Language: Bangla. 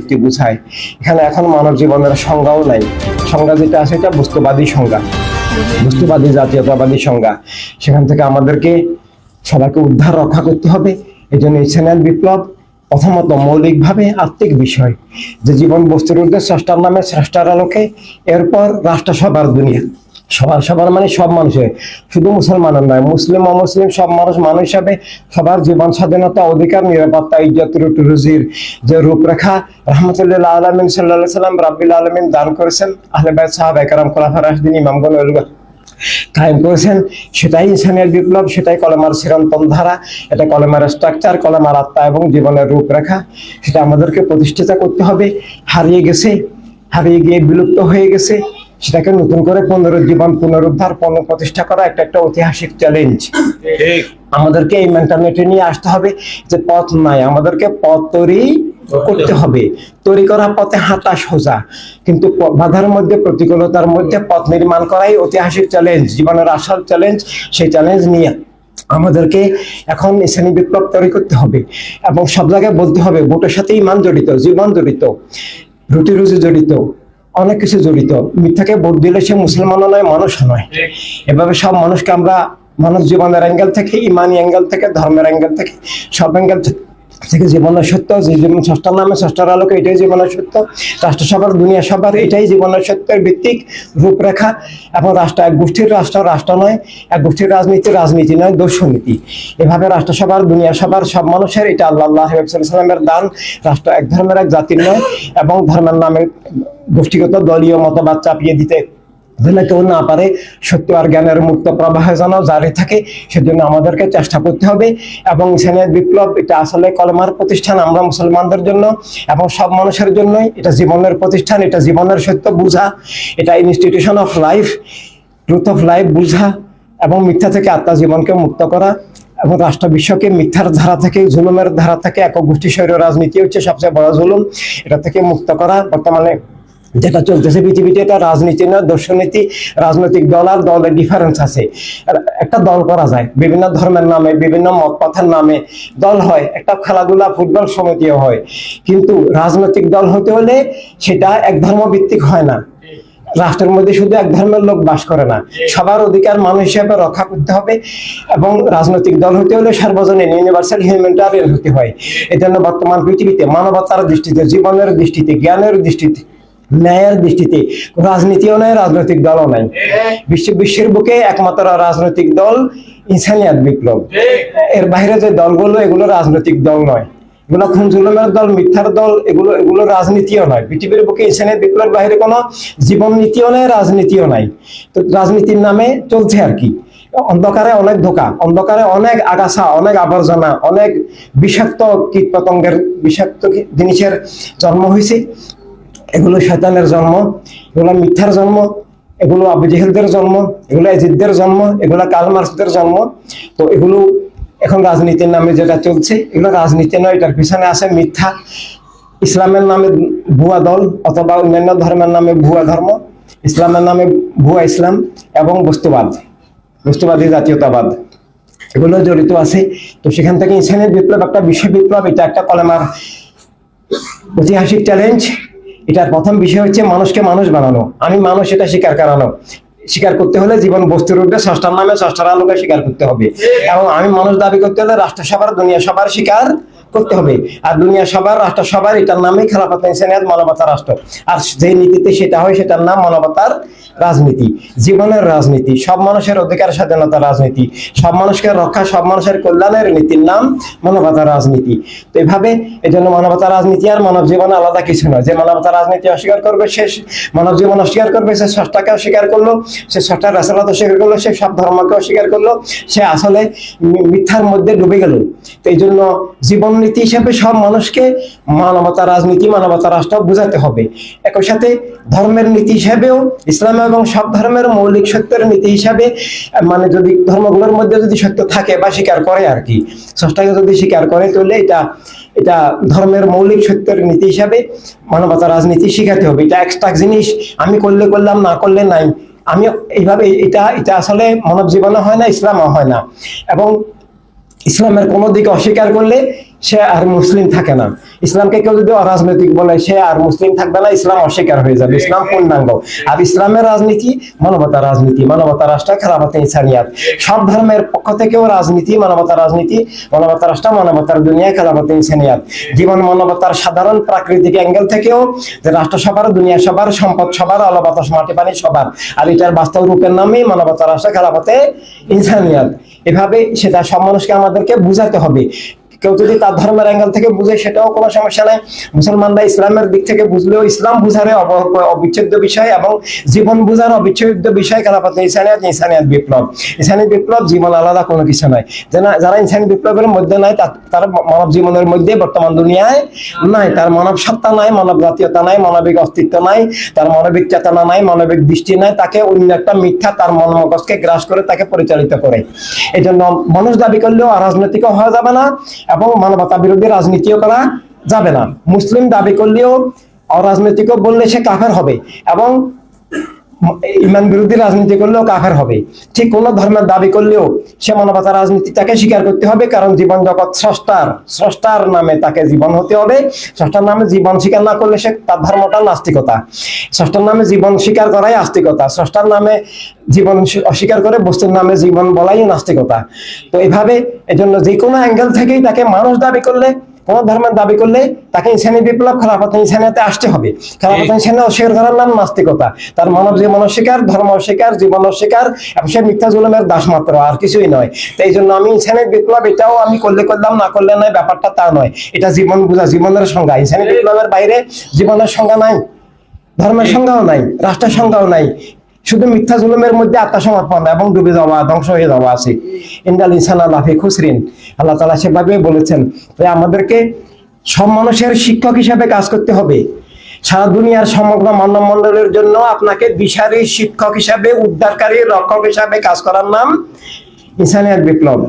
ব্যক্তি বুঝায়। এখানে এখন মানব জীবনের সংজ্ঞাও নাই। সংজ্ঞা যেটা আছে এটা বস্তুবাদী সংজ্ঞা। বস্তুবাদী জাতীয়তাবাদী সংজ্ঞা। সেখান থেকে আমাদেরকে সবাইকে উদ্ধার, রক্ষা করতে হবে। এই জন্য এই চ্যানেল বিপ্লব প্রথমত মৌলিকভাবে আত্মিক বিষয়। যে জীবন বস্তুর ঊর্ধ্বে স্রষ্টার নামে স্রষ্টার আলোকে, এরপর রাষ্ট্রসভার দুনিয়া। সবার সবার মানে সব মানুষের। শুধু মুসলমানের নয়, মুসলিম, অমুসলিম সব মানুষ মানুষ হিসাবে সবার জীবন স্বাধীনতা, অধিকার, নিরাপত্তা, ইজ্জত রুজির যে রূপরেখা রহমতুল্লাহ আলমিন সাল্লাহ সাল্লাম রাব্বিল আলমিন দান করেছেন, আহলে বাইত সাহাব একরাম, খোলাফা রাশদিন ইমামগণ কায়েম করেছেন। সেটাই ইসলামের বিপ্লব, সেটাই কলমার চিরন্তন ধারা, এটা কলেমার স্ট্রাকচার কলমার আত্মা এবং জীবনের রূপরেখা। সেটা আমাদেরকে প্রতিষ্ঠিত করতে হবে। হারিয়ে গেছে, হারিয়ে গিয়ে বিলুপ্ত হয়ে গেছে। সেটাকে নতুন করে পুনরুজ্জীবন পুনরুদ্ধার পুনঃপ্রতিষ্ঠা করা একটা একটা ঐতিহাসিক চ্যালেঞ্জ আমাদেরকে এই মেন্টালিটি নিয়ে আসতে হবে যে পথ নাই আমাদেরকে পথ তৈরি করতে হবে। তৈরি করা পথে হাঁটা সোজা কিন্তু বাধার মধ্যে প্রতিকূলতার মধ্যে পথ নির্মাণ করাই ঐতিহাসিক চ্যালেঞ্জ জীবনের আসল চ্যালেঞ্জ সেই চ্যালেঞ্জ নিয়ে আমাদেরকে এখন ইসলামী বিপ্লব তৈরি করতে হবে। এবং সব জায়গায় বলতে হবে ভোটের সাথে ইমান জড়িত জীবন জড়িত রুটি রুজি জড়িত অনেক কিছু জড়িত। মিথ্যাকে ভোট দিলে সে মুসলমানও নয়, মানুষও নয়। এভাবে সব মানুষকে আমরা মানব জীবনের অ্যাঙ্গেল থেকে, ইমানি অ্যাঙ্গেল থেকে, ধর্মের অ্যাঙ্গেল থেকে, সব অ্যাঙ্গেল থেকে জীবনের সত্য, যে জীবন ষষ্ঠার নামে ষষ্ঠার আলোকে এটাই জীবনের সত্য, রাষ্ট্রসভার, দুনিয়া সবার এটাই জীবনের সত্যের ভিত্তিক রূপরেখা। এবং রাষ্ট্র এক গোষ্ঠীর রাষ্ট্র রাষ্ট্র নয়, এক গোষ্ঠীর রাজনীতি রাজনীতি নয় দর্শনীতি এভাবে রাষ্ট্রসভার, দুনিয়া সবার সব মানুষের এটা আল্লাহ আল্লাহ সাল্লামের দান। রাষ্ট্র এক ধর্মের এক জাতির নয়, এবং ধর্মের নামে গোষ্ঠীগত দলীয় মতবাদ চাপিয়ে দিতে যেন কেউ না পারে, সত্য আর জ্ঞানের মুক্ত প্রবাহ যেন জারি থাকে, সেজন্য আমাদেরকে চেষ্টা করতে হবে। এবং সেনের বিপ্লব, এটা আসলে কলমার প্রতিষ্ঠান, আমরা মুসলমানদের জন্য এবং সব মানুষের জন্যই। এটা জীবনের প্রতিষ্ঠান, এটা জীবনের সত্য বুঝা, এটা institution of life truth of life বুঝা এবং মিথ্যা থেকে আত্মা জীবনকে মুক্ত করা এবং রাষ্ট্র বিশ্বকে মিথ্যার ধারা থেকে, জুলুমের ধারা থেকে একক গোষ্ঠী শৈর রাজনীতি হচ্ছে সবচেয়ে বড় জুলুম। এটা থেকে মুক্ত করা। বর্তমানে যেটা চলতেছে পৃথিবীতে এটা রাজনীতি না, দর্শনীতি, রাজনৈতিক দল আর দলের ডিফারেন্স আছে। একটা দল করা যায়, বিভিন্ন ধর্মের নামে, বিভিন্ন মত পথের নামে দল হয়, একটা খেলাধুলা, ফুটবল সমিতিও হয়। কিন্তু রাজনৈতিক দল হতে হলে সেটা এক ধর্ম ভিত্তিক হয় না। রাষ্ট্রের মধ্যে শুধু এক ধর্মের লোক বাস করে না, সবার অধিকার মানুষ হিসেবে রক্ষা করতে হবে এবং রাজনৈতিক দল হতে হলে সার্বজনীন ইউনিভার্সাল হিউম্যানিটারিয়ান হতে হয়। এই জন্য বর্তমান পৃথিবীতে মানবতার দৃষ্টিতে, জীবনের দৃষ্টিতে, জ্ঞানের দৃষ্টিতে ন্যায়ের দৃষ্টিতে রাজনীতিও নাই রাজনৈতিক দলও নাই। বিশ্ব বিশ্বের বুকে একমাত্র রাজনৈতিক দল ইনসানিয়াত বিপ্লব। এর বাইরে যে দলগুলো এগুলো রাজনৈতিক দল নয়। এগুলো খুন জুলুমের দল মিথ্যার দল এগুলো এগুলো রাজনীতিও নয়। পৃথিবীর বুকে ইসলামের বিপ্লবের বাইরে কোনো জীবন নীতিও নাই রাজনীতিও নাই। তো রাজনীতির নামে চলছে আর কি। অন্ধকারে অনেক ধোকা অন্ধকারে অনেক আগাছা অনেক আবর্জনা অনেক বিষাক্ত কীট পতঙ্গের বিষাক্ত জিনিসের জন্ম হয়েছে। এগুলো শয়তানের জন্ম, এগুলো মিথ্যার জন্ম, এগুলো আবু জেহেলদের জন্ম, এগুলো এজিদদের জন্ম, এগুলো কালমার্সদের জন্ম। তো এগুলো এখন রাজনীতির নামে যেটা চলছে, এগুলো রাজনীতি নয়, এটার পিছনে আছে মিথ্যা। ইসলামের নামে ভুয়া দল অথবা অন্যান্য ধর্মের নামে ভুয়া ধর্ম, ইসলামের নামে ভুয়া ইসলাম এবং বস্তুবাদ, বস্তুবাদী জাতীয়তাবাদ। এগুলো জড়িত আছে। তো সেখান থেকে ইসলামের বিপ্লব, একটা বিশ্ব বিপ্লব, এটা একটা কলেমার ঐতিহাসিক চ্যালেঞ্জ এটার প্রথম বিষয় হচ্ছে মানুষকে মানুষ বানানো। আমি মানুষ এটা স্বীকার করানো স্বীকার করতে হলে জীবন বস্তুর রূপে ষষ্ঠার নামে ষষ্ঠার আলোকে স্বীকার করতে হবে। এবং আমি মানুষ দাবি করতে হলে রাষ্ট্রসভার দুনিয়া সবার স্বীকার করতে হবে। আর দুনিয়া সবার, রাষ্ট্র সবার, এটার নামই খেলাফত ইনসানিয়াত মানবতা রাষ্ট্র। আর যে নীতিতে সেটা হয়, সেটার নাম মানবতার রাজনীতি। জীবনের রাজনীতি, সব মানুষের অধিকার, স্বাধীনতা রাজনীতি। সব মানুষকে রক্ষা, সব মানুষের কল্যাণের নীতির নাম মানবতা রাজনীতি। তো এভাবে এই জন্য মানবতা রাজনীতি আর মানব জীবন আলাদা কিছু নয়। যে মানবতা রাজনীতি অস্বীকার করবে, সে মানব জীবন অস্বীকার করবে, সে ষষ্ঠাকে অস্বীকার করল, সে ষষ্ঠার রাসালত অস্বীকার করল, সে সব ধর্মকে অস্বীকার করল, সে আসলে মিথ্যার মধ্যে ডুবে গেল। তো এই জন্য জীবন নীতি হিসাবে সব মানুষকে মানবতা, রাজনীতি, মানবতা, রাষ্ট্র বোঝাতে হবে। একই সাথে ধর্মের নীতি হিসাবেও ইসলাম এবং সব ধর্মের মৌলিক সত্যের নীতি হিসাবে মানে যদি ধর্মগুলোর মধ্যে যদি সত্য থাকে বা স্বীকার করে আর কি ষষ্ঠাকে যদি স্বীকার করে, তাহলে এটা এটা ধর্মের মৌলিক সত্যের নীতি হিসাবে মানবতা, রাজনীতি শিখাতে হবে। এটা এক্সট্রা জিনিস, আমি করলে করলাম, না করলে নাই। আমি এইভাবে, এটা এটা আসলে মানব জীবনে হয় না, ইসলামও হয় না। এবং ইসলামের কোনো দিকে অস্বীকার করলে সে আর মুসলিম থাকে না। ইসলামকে কেউ যদি অরাজনৈতিক বলে, সে আর মুসলিম থাকবে না, ইসলাম অস্বীকার হয়ে যাবে, ইসলাম পূর্ণাঙ্গ। আর ইসলামের রাজনীতি, মানবতা রাজনীতি, মানবতা রাষ্ট্র খেলাফতে ইনসানিয়াত। সব ধর্মের পক্ষ থেকেও রাজনীতি, মানবতা রাজনীতি, মানবতা রাষ্ট্র, মানবতার দুনিয়া, খেলাফতে ইনসানিয়াত। জীবন মানবতার সাধারণ প্রাকৃতিক অ্যাঙ্গেল থেকেও যে রাষ্ট্র সবার, দুনিয়া সবার, সম্পদ সবার আলো বাতাস মাটি, পানি সবার। আর এটার বাস্তব রূপের নামই মানবতা রাষ্ট্র, খেলাফতে ইনসানিয়াত। এভাবে সেটা সব মানুষকে আমাদেরকে বুঝাতে হবে। কেউ যদি তার ধর্মের অ্যাঙ্গেল থেকে বুঝে, সেটাও কোনো সমস্যা নাই। মুসলমানরা ইসলামের দিক থেকে বুঝলেও ইসলাম বুঝারে অবিচ্ছেদ্য বিষয় এবং জীবন বুঝার অবিচ্ছেদ্য বিষয়। খেলাফত ইসানিয়াত ইসানিয়াত বিপ্লব। ইসানি বিপ্লব জীবন আলাদা কোনো কিছু নয় যারা ইসানি বিপ্লবের মধ্যে নাই তার মানব জীবনের মধ্যে বর্তমান দুনিয়ায় নাই। তার মানব সত্তা নাই, মানব জাতীয়তা নাই, মানবিক অস্তিত্ব নাই, তার মানবিক চেতনা নাই, মানবিক দৃষ্টি নাই। তাকে অন্য একটা মিথ্যা তার মন মগজকে গ্রাস করে তাকে পরিচালিত করে। এই জন্য মানুষ দাবি করলেও অরাজনৈতিকও হওয়া যাবে না। এবং মানবতা বিরোধী রাজনীতিও করা যাবে না। মুসলিম দাবি করলেও অরাজনৈতিকও বললে সে কাফের হবে এবং ইমান বিরোধী রাজনীতি করলেও কাফের হবে। ঠিক কোন ধর্মের দাবি করলেও সে মানবতা রাজনীতি তাকে স্বীকার করতে হবে, কারণ জীবন জগৎ স্রষ্টার স্রষ্টার নামে তাকে জীবন হতে হবে। স্রষ্টার নামে জীবন স্বীকার না করলে সে তার ধর্মটা নাস্তিকতা। স্রষ্টার নামে জীবন স্বীকার করাই আস্তিকতা। স্রষ্টার নামে জীবন অস্বীকার করে বস্তুর নামে জীবন বলাই নাস্তিকতা। তো এভাবে এজন্য যে কোনো অ্যাঙ্গেল থেকেই তাকে মানুষ দাবি করলে কোন ধর্মের দাবি করলে তাকে ইনসানি বিপ্লব খেলাফত ইনসানিয়াতে আসতে হবে। খেলাফত ইনসানিয়া অস্বীকার করার নাম নাস্তিকতা। তার মানব জীবন অস্বীকার ধর্ম অস্বীকার জীবন অস্বীকার এবং সে মিথ্যা জুলুমের দাস মাত্র আর কিছুই নয়। তো এই জন্য আমি ইনসানি বিপ্লব এটাও আমি করলে করলাম না করলে নয় ব্যাপারটা তা নয়। এটা জীবন বোঝা জীবনের সংজ্ঞা। ইনসানি বিপ্লবের বাইরে জীবনের সংজ্ঞা নাই ধর্মের সংজ্ঞাও নাই রাষ্ট্রের সংজ্ঞাও নাই। শুধু মিথ্যা জুলুমের মধ্যে আত্মসমর্পণ এবং ডুবে যাওয়া, ধ্বংস হয়ে যাওয়া আছে। ইন্দাল ইনসান আল্লাহি খুসরিন। আল্লাহ তালা সেভাবে বলেছেন তাই আমাদেরকে সব মানুষের শিক্ষক হিসাবে কাজ করতে হবে। সারা দুনিয়ার সমগ্র মানব মণ্ডলের জন্য আপনাকে বিশারী শিক্ষক হিসাবে, উদ্ধারকারী, রক্ষক হিসাবে কাজ করার নাম ইসানিয়ার বিপ্লব।